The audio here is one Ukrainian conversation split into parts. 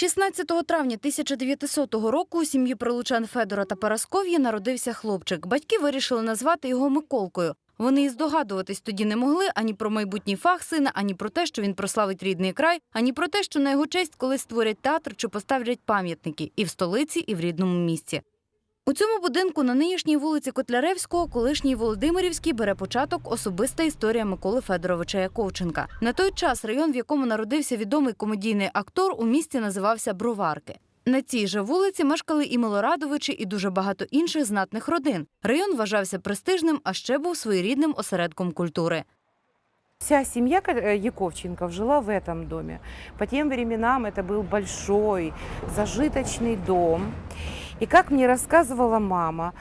16 травня 1900 року у сім'ї прилучан Федора та Парасков'ї народився хлопчик. Батьки вирішили назвати його Миколкою. Вони і здогадуватись тоді не могли ані про майбутній фах сина, ані про те, що він прославить рідний край, ані про те, що на його честь колись створять театр чи поставлять пам'ятники і в столиці, і в рідному місті. У цьому будинку на нинішній вулиці Котляревського, колишній Володимирівській, бере початок особиста історія Миколи Федоровича Яковченка. На той час район, в якому народився відомий комедійний актор, у місті називався Броварки. На цій же вулиці мешкали і Милорадовичі, і дуже багато інших знатних родин. Район вважався престижним, а ще був своєрідним осередком культури. Вся семья э, Яковченков жила в этом доме. По тем временам это был большой, зажиточный дом. И как мне рассказывала мама,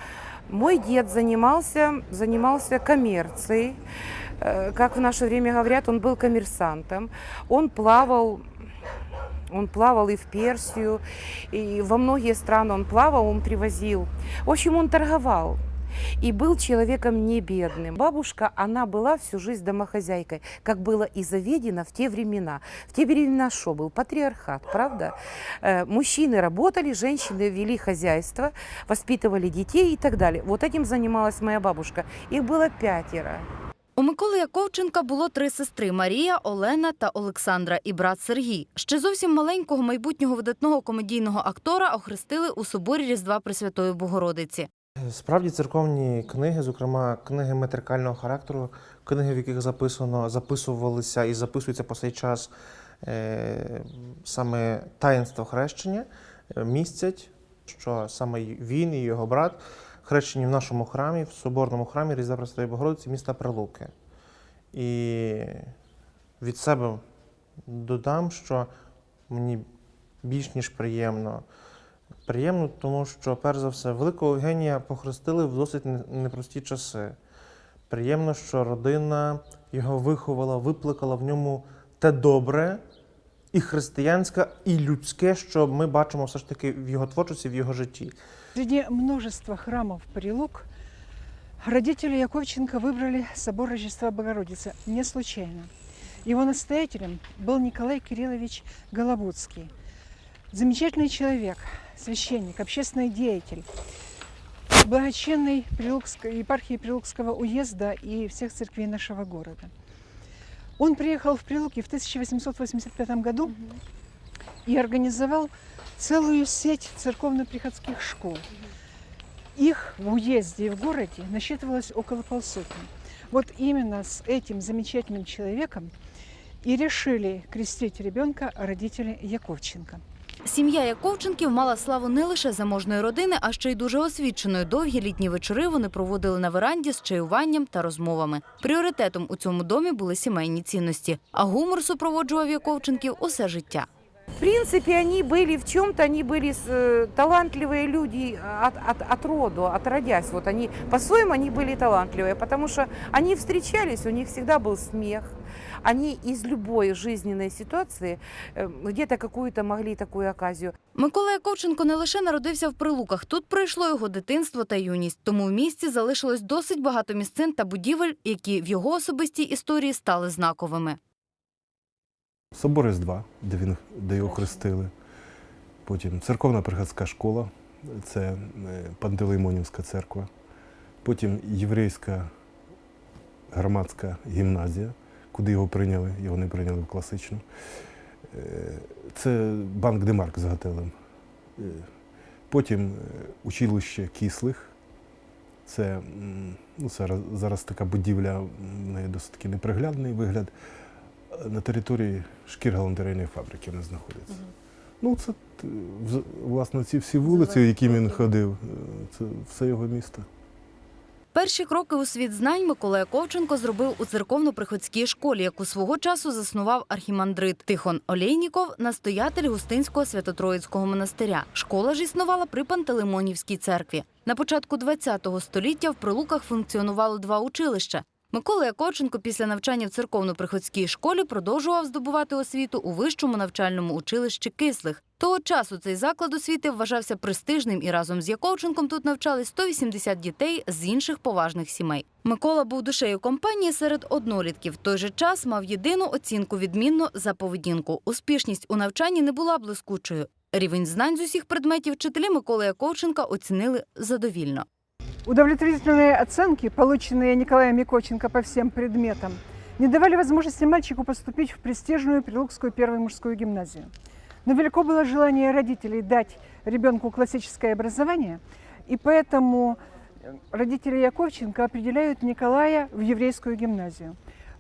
мой дед занимался, занимался коммерцией. Э, Как в наше время говорят, он был коммерсантом. Он плавал он плавал и в Персию, и во многие страны он плавал, он привозил. В общем, он торговал. И был человеком не бедным. Бабушка, она была всю жизнь домохозяйкой, как было и заведено в те времена. В те времена что был? Патриархат, правда? Э, Мужчины работали, женщины вели хозяйство, воспитывали детей и так далее. Вот этим занималась моя бабушка. Их было пятеро. У Миколи Яковченка було три сестри Марія, Олена та Олександра і брат Сергій. Ще зовсім маленького майбутнього видатного комедійного актора охрестили у соборі Різдва Пресвятої Богородиці. Справді церковні книги, зокрема книги метрикального характеру, книги, в яких записано, записувалися і записуються по цей час е, саме таїнство хрещення, е, містять, що саме він і його брат хрещені в нашому храмі, в соборному храмі Різдва Пресвятої Богородиці міста Прилуки. І від себе додам, що мені більш ніж приємно Приємно, тому що, перш за все, великого генія похрестили в досить не- непрості часи. Приємно, що родина його виховала, викликала в ньому те добре, і християнське, і людське, що ми бачимо все ж таки в його творчості, в його житті. Среди множества храмов Прилук родители Яковченко выбрали собор Рождества Богородицы не случайно. Его настоятелем был Николай Кириллович Голобудский. Замечательный человек, священник, общественный деятель, благочинный Прилукской, епархии Прилукского уезда и всех церквей нашего города. Он приехал в Прилуки в 1885 году и организовал целую сеть церковно-приходских школ. Их в уезде и в городе насчитывалось около полсотни. Вот именно с этим замечательным человеком и решили крестить ребенка родители Яковченко. Сім'я Яковченків мала славу не лише заможної родини, а ще й дуже освіченої. Довгі літні вечори вони проводили на веранді з чаюванням та розмовами. Пріоритетом у цьому домі були сімейні цінності, а гумор супроводжував Яковченків усе життя. В принципе, они были в чем-то, они были э, талантливые люди от, от, от роду, отродясь. Вот они, по-своему, они были талантливые, потому что они встречались, у них всегда был смех. Они из любой жизненной ситуации э, где-то какую-то могли такую оказию. Микола Яковченко не лише народився в Прилуках. Тут пройшло його дитинство та юність. Тому в місті залишилось досить багато місцин та будівель, які в його особистій історії стали знаковими. Собор Різдва, де, він, де його хрестили. Потім церковна приходська школа, це е, Пантелеймонівська церква. Потім єврейська громадська гімназія, куди його прийняли, його не прийняли в класичну. Е, Це банк Демарк з готелем. Потім е, училище Кислих. Це, ну, це зараз така будівля, в неї досить таки неприглядний вигляд на території шкір-галантерейної фабрики вона знаходиться. Ну, це власне ці всі вулиці, які він ходив, е, це все його місто. Перші кроки у світ знань Микола Яковченко зробив у церковно-приходській школі, яку свого часу заснував архімандрит Тихон Олейніков, настоятель Густинського Свято-Троїцького монастиря. Школа ж існувала при Пантелеймонівській церкві. На початку ХХ століття в Прилуках функціонувало два училища. Микола Яковченко після навчання в церковно-приходській школі продовжував здобувати освіту у вищому навчальному училищі кислих. Того часу цей заклад освіти вважався престижним і разом з Яковченком тут навчались 180 дітей з інших поважних сімей. Микола був душею компанії серед однолітків. В той же час мав єдину оцінку відмінно за поведінку. Успішність у навчанні не була блискучою. Рівень знань з усіх предметів вчителі Миколи Яковченка оцінили задовільно. Удовлетворительные оценки, полученные Николаем Якоченко по всем предметам, не давали возможности мальчику поступить в престижную Прилукскую первую мужскую гимназию. Но велико было желание родителей дать ребенку классическое образование, и поэтому родители Яковченко определяют Николая в еврейскую гимназию.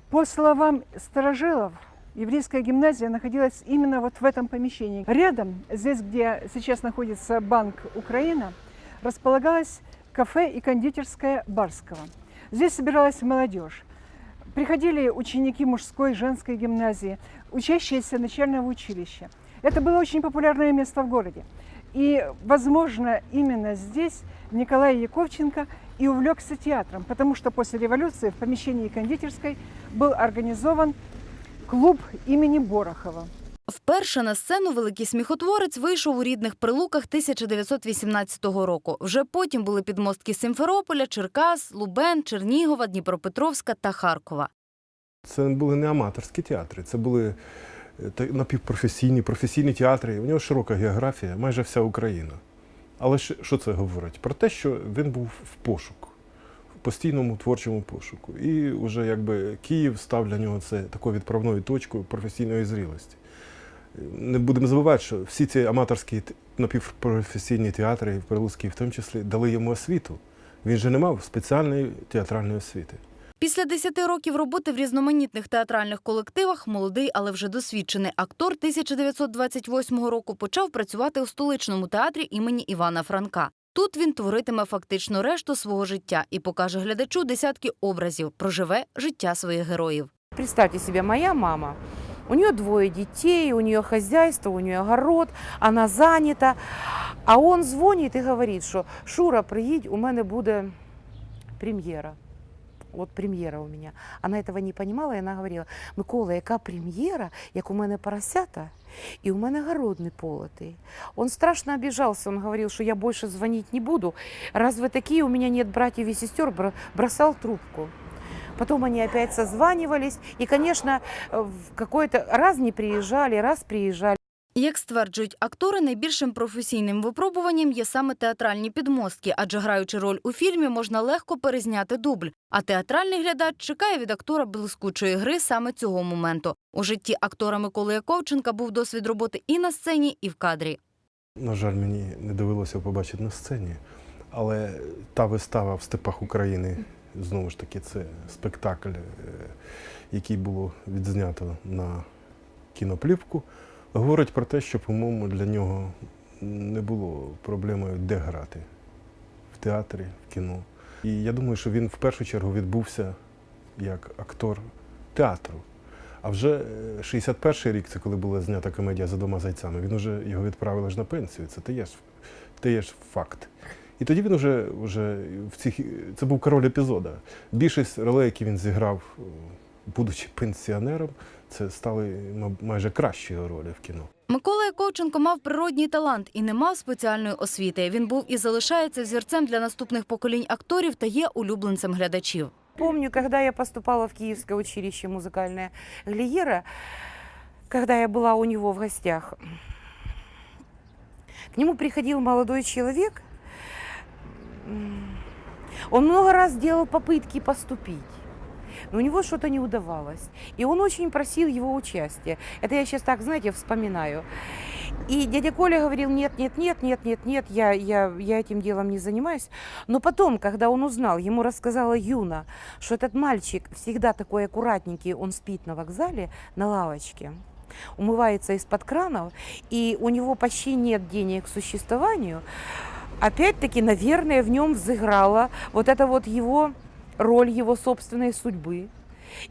По словам старожилов, еврейская гимназия находилась именно вот в этом помещении. Рядом, здесь, где сейчас находится Банк Украина, располагалось кафе и кондитерская Барского. Здесь собиралась молодежь. Приходили ученики мужской и женской гимназии, учащиеся начального училища. Это было очень популярное место в городе. И, возможно, именно здесь Николай Яковченко и увлекся театром, потому что после революции в помещении кондитерской был организован клуб имени Борохова. Вперше на сцену великий сміхотворець вийшов у рідних прилуках 1918 року. Вже потім були підмостки Симферополя, Черкас, Лубен, Чернігова, Дніпропетровська та Харкова. Це були не аматорські театри, це були е, напівпрофесійні, професійні театри. У нього широка географія, майже вся Україна. Але що це говорить? Про те, що він був в пошуку, в постійному творчому пошуку. І вже якби Київ став для нього це такою відправною точкою професійної зрілості. Не будемо забувати, що всі ці аматорські напівпрофесійні театри, і в Прилуцькій в тому числі, дали йому освіту. Він же не мав спеціальної театральної освіти. Після 10 років роботи в різноманітних театральних колективах молодий, але вже досвідчений актор 1928 року почав працювати у столичному театрі імені Івана Франка. Тут він творитиме фактично решту свого життя і покаже глядачу десятки образів, проживе життя своїх героїв. Представьте себе, моя мама, у нее двое детей, у нее хозяйство, у нее огород, она занята. А он звонит и говорит, що Шура, приїдь, у мене буде прем'єра. От прем'єра у мене. Вона этого не понимала, і вона говорила, Микола, яка прем'єра, як у мене поросята, і у мене город не полотий. Он страшно обижался, он говорил, что я больше звонить не буду. Раз вы такие, у меня нет братьев и сестер, бро- бросал трубку. Потом они опять созванивались, и, конечно, э, в какой-то раз не приезжали, раз приезжали. Як стверджують актори, найбільшим професійним випробуванням є саме театральні підмостки, адже граючи роль у фільмі, можна легко перезняти дубль. А театральний глядач чекає від актора блискучої гри саме цього моменту. У житті актора Миколи Яковченка був досвід роботи і на сцені, і в кадрі. На жаль, мені не довелося побачити на сцені, але та вистава в степах України, знову ж таки, це спектакль, е, який було відзнято на кіноплівку, говорить про те, що, по-моєму, для нього не було проблемою, де грати в театрі, в кіно. І я думаю, що він в першу чергу відбувся як актор театру. А вже е, 61-й рік, це коли була знята комедія за двома зайцями, він вже його відправили ж на пенсію. Це те є ж, те є ж факт. І тоді він вже, вже в цих, це був король епізода. Більшість ролей, які він зіграв, е, будучи пенсіонером, це стали майже кращі ролі в кіно. Микола Яковченко мав природній талант і не мав спеціальної освіти. Він був і залишається взірцем для наступних поколінь акторів та є улюбленцем глядачів. Помню, когда я поступала в Киевское училище музыкальное Глиера, когда я была у него в гостях, к нему приходил молодой человек. М, Он много раз делал попытки поступить, но у него что-то не удавалось. И он очень просил его участия. Это я сейчас так, знаете, вспоминаю. И дядя Коля говорил, нет, нет, нет, нет, нет, нет, я, я, я этим делом не занимаюсь. Но потом, когда он узнал, ему рассказала Юна, что этот мальчик всегда такой аккуратненький, он спит на вокзале на лавочке, умывается из-под кранов, и у него почти нет денег к существованию, опять-таки, наверное, в нем взыграла вот эта вот его роль его собственной судьбы.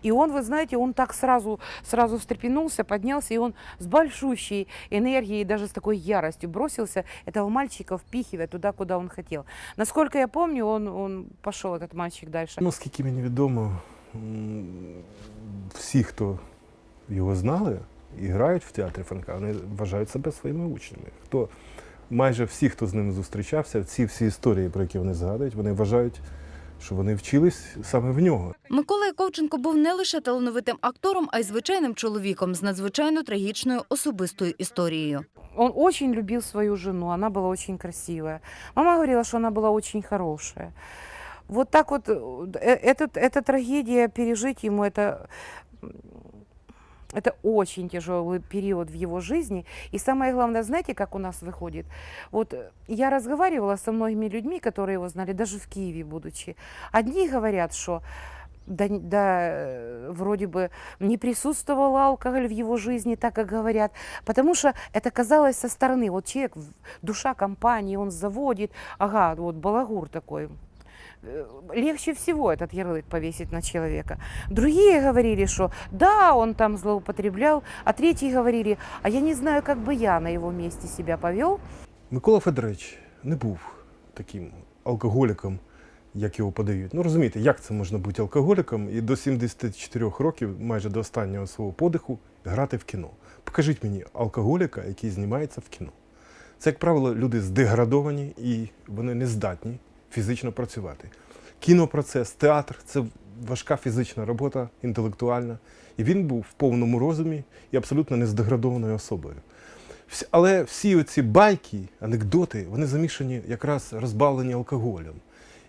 И он, вы знаете, он так сразу, сразу встрепенулся, поднялся, и он с большущей энергией, даже с такой яростью бросился этого мальчика впихивая туда, куда он хотел. Насколько я помню, он, он пошел, этот мальчик, дальше. Ну, скільки мені відомо, м, всі, хто його знали і грають в театрі Франка, вони вважають себе своїми учнями. Хто, майже всі, хто з ним зустрічався, ці всі історії, про які вони згадують, вони вважають, що вони вчились саме в нього. Микола Яковченко був не лише талановитим актором, а й звичайним чоловіком з надзвичайно трагічною особистою історією. Он очень любил свою жену, она была очень красивая. Мама говорила, что она была очень хорошая. Вот так вот, э, этот, эта трагедия, пережить ему, это, м, это очень тяжелый период в его жизни. И самое главное, знаете, как у нас выходит? Вот э, я разговаривала со многими людьми, которые его знали, даже в Киеве будучи. Одни говорят, что да, н- да, э, вроде бы не присутствовал алкоголь в его жизни, так как говорят, потому что это казалось со стороны. Вот человек, в- душа компании, он заводит, ага, вот балагур такой. Э, Легче всего этот ярлык повесить на человека. Другие говорили, что да, он там злоупотреблял, а третьи говорили, а я не знаю, как бы я на его месте себя повел. Микола Федорович не був таким алкоголіком, як його подають. Ну розумієте, як це можна бути алкоголіком і до 74 років, майже до останнього свого подиху, грати в кіно. Покажіть мені алкоголіка, який знімається в кіно. Це, як правило, люди здеградовані і вони не здатні фізично працювати. Кінопроцес, театр це важка фізична робота, інтелектуальна. І він був в повному розумі і абсолютно не здеградованою особою. Але всі оці байки, анекдоти, вони замішані якраз розбавлені алкоголем.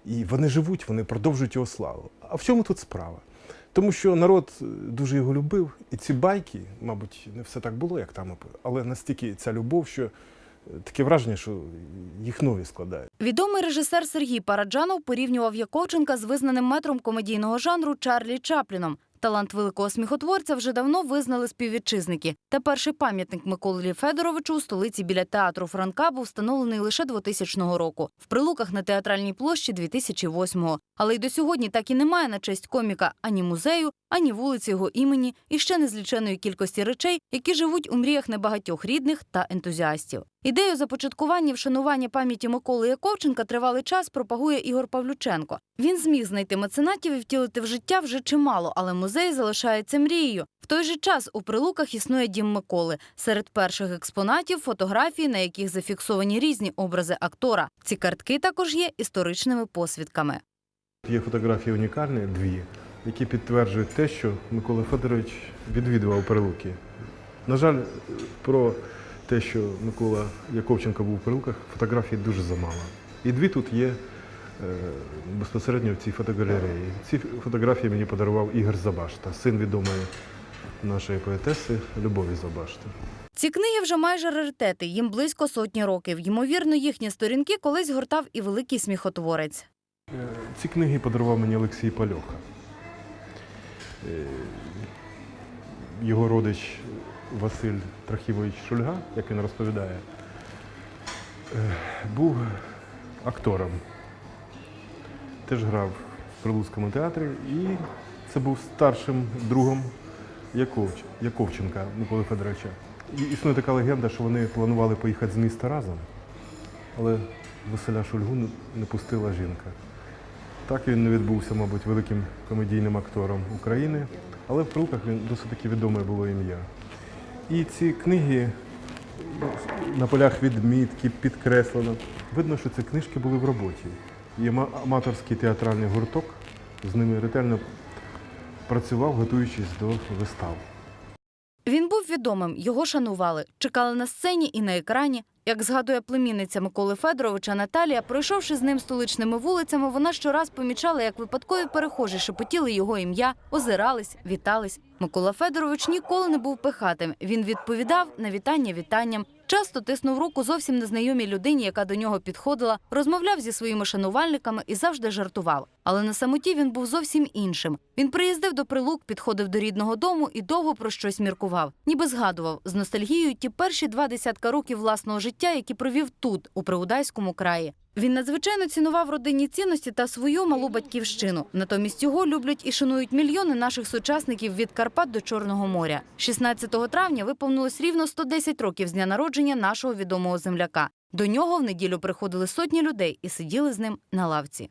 І вони живуть, вони продовжують його славу. А в чому тут справа? Тому що народ е, дуже його любив, і ці байки, мабуть, не все так було, як там, але настільки ця любов, що таке враження, що їх нові складають. Відомий режисер Сергій Параджанов порівнював Яковченка з визнаним метром комедійного жанру Чарлі Чапліном. Талант великого сміхотворця вже давно визнали співвітчизники. Та перший пам'ятник Миколі Федоровичу у столиці біля театру Франка був встановлений лише 2000 року. В прилуках на театральній площі 2008-го. Але й до сьогодні так і немає на честь коміка ані музею, ані вулиці його імені, і ще незліченої кількості речей, які живуть у мріях небагатьох рідних та ентузіастів. Ідею започаткування вшанування пам'яті Миколи Яковченка тривалий час пропагує Ігор Павлюченко. Він зміг знайти меценатів і втілити в життя вже чимало, але музей залишається мрією. В той же час у прилуках існує дім Миколи. Серед перших експонатів фотографії, на яких зафіксовані різні образи актора. Ці картки також є історичними посвідками. Є фотографії унікальні, дві, які підтверджують те, що Микола Федорович відвідував перелуки. На жаль, про те, що Микола Яковченко був у перелуках, фотографій дуже замало. І дві тут є е, безпосередньо в цій фотогалереї. Ці фотографії мені подарував Ігор Забашта, син відомої нашої поетеси Любові Забашти. Ці книги вже майже раритети, їм близько сотні років. Ймовірно, їхні сторінки колись гортав і великий сміхотворець. Е, Ці книги подарував мені Олексій Пальоха. Е, Його родич Василь Трахівович Шульга, як він розповідає, е, був актором. Теж грав в Прилуцькому театрі і це був старшим другом Яковч- Яковченка Миколи Федоровича. І існує така легенда, що вони планували поїхати з міста разом, але Василя Шульгу не пустила жінка. Так він не відбувся, мабуть, великим комедійним актором України, але в Прилуках він досить таки відоме було ім'я. І ці книги на полях відмітки, підкреслено. Видно, що ці книжки були в роботі. І аматорський театральний гурток з ними ретельно працював, готуючись до вистав. Він був відомим, його шанували, чекали на сцені і на екрані. Як згадує племінниця Миколи Федоровича Наталія, пройшовши з ним столичними вулицями, вона щораз помічала, як випадкові перехожі шепотіли його ім'я, озирались, вітались. Микола Федорович ніколи не був пихатим. Він відповідав на вітання вітанням. Часто тиснув руку зовсім незнайомій людині, яка до нього підходила, розмовляв зі своїми шанувальниками і завжди жартував. Але на самоті він був зовсім іншим. Він приїздив до прилук, підходив до рідного дому і довго про щось міркував, ніби згадував з ностальгією ті перші два десятка років власного життя, які провів тут, у Приудайському краї. Він надзвичайно цінував родинні цінності та свою малу батьківщину. Натомість його люблять і шанують мільйони наших сучасників від Карпат до Чорного моря. 16 травня виповнилось рівно 110 років з дня народження нашого відомого земляка. До нього в неділю приходили сотні людей і сиділи з ним на лавці.